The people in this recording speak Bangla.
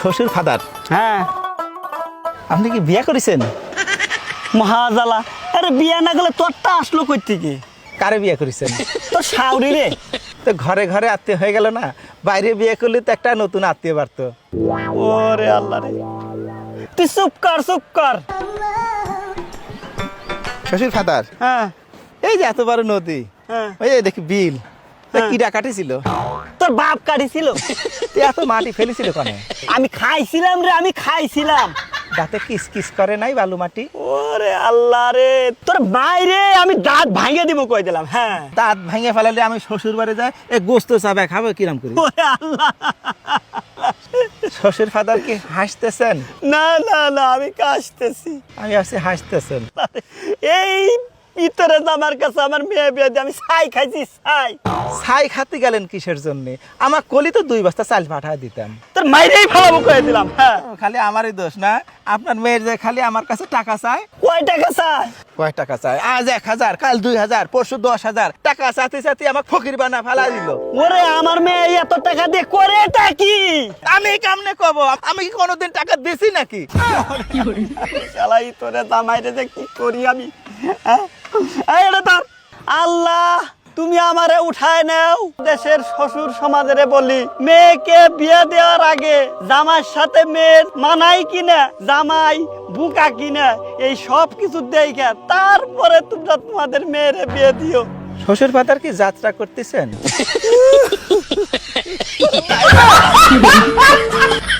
শ্বশুর ফাদার। হ্যাঁ। আপনি কি বিয়ে করেছেন? মহাজালা আরে বিয়া না গেলে তোরটা আসলো কই থেকে? কারে বিয়ে করেছেন? তোর শাউরি রে। তো ঘরে ঘরে আত্মীয় হয়ে গেল না? বাইরে বিয়ে করলে তো একটা নতুন আত্মীয় বাড়তো। ওরে আল্লাহ রে। তুই চুপ কর চুপ কর। শ্বশুর ফাদার হ্যাঁ। এই যে এত বড় নদী হ্যাঁ। ওই দেখি বিল। তা হ্যাঁ। কি ডাকাটি ছিল তোর বাপ কাটিছিল? এত মাটি ফেলেছিল কনে? আমি খাইছিলাম রে আমি খাইছিলাম। দাঁতে কিস কিস করে নাই বালু মাটি? ওরে আল্লাহ রে তোর বাইরে আমি দাঁত ভাঙে দিব কই দিলাম হ্যাঁ। দাঁত ভেঙে ফেলালে আমি শ্বশুর বাড়ি যাই এ গোস্ত চাবে খাব কিরম করি? ওরে আল্লাহ। শ্বশুর ফাদার কি হাসতেছেন? না না না আমি কাশতেছি। আমি আসছি হাসতেছেন। এই ভিতরে আমার কাছে আমার মেয়ে বিয়ে দিয়ে আমি ছাই খাইছি ছাই। ছাই খাতে গেলেন কিসের জন্য? আমার কলি তো দুই বস্তা চাল পাঠায় দিতাম তোর মাইরেই ফালাবো দিলাম হ্যাঁ। খালি আমারই দোষ না? আপনার মেয়ের যে খালি আমার কাছে টাকা চায়? কয় টাকা চাই কয় টাকা চায়? আজ এক হাজার কাল দুই হাজার পরশু দশ হাজার। টাকা চাতে আমার ফকির বানা ফেলা দিল। ওরে আমার মেয়ে এত টাকা দিয়ে করে কি? আমি কেমনে কব? আমি কি কোনোদিন টাকা দিছি নাকি? শালাই তোরে দামাইরে যে কি করি আমি? আল্লাহ তুমি আমারে উঠায় নাও। দেশের শ্বশুর সমাজের বলি মেয়েকে বিয়ে দেওয়ার আগে জামার সাথে মেয়ের মানাই কিনা জামাই বুকা কিনা এই সব কিছু দেখে তারপরে তোমরা তোমাদের মেয়েরে বিয়ে দিও। শ্বশুর ফাদার কি যাত্রা করতেছেন?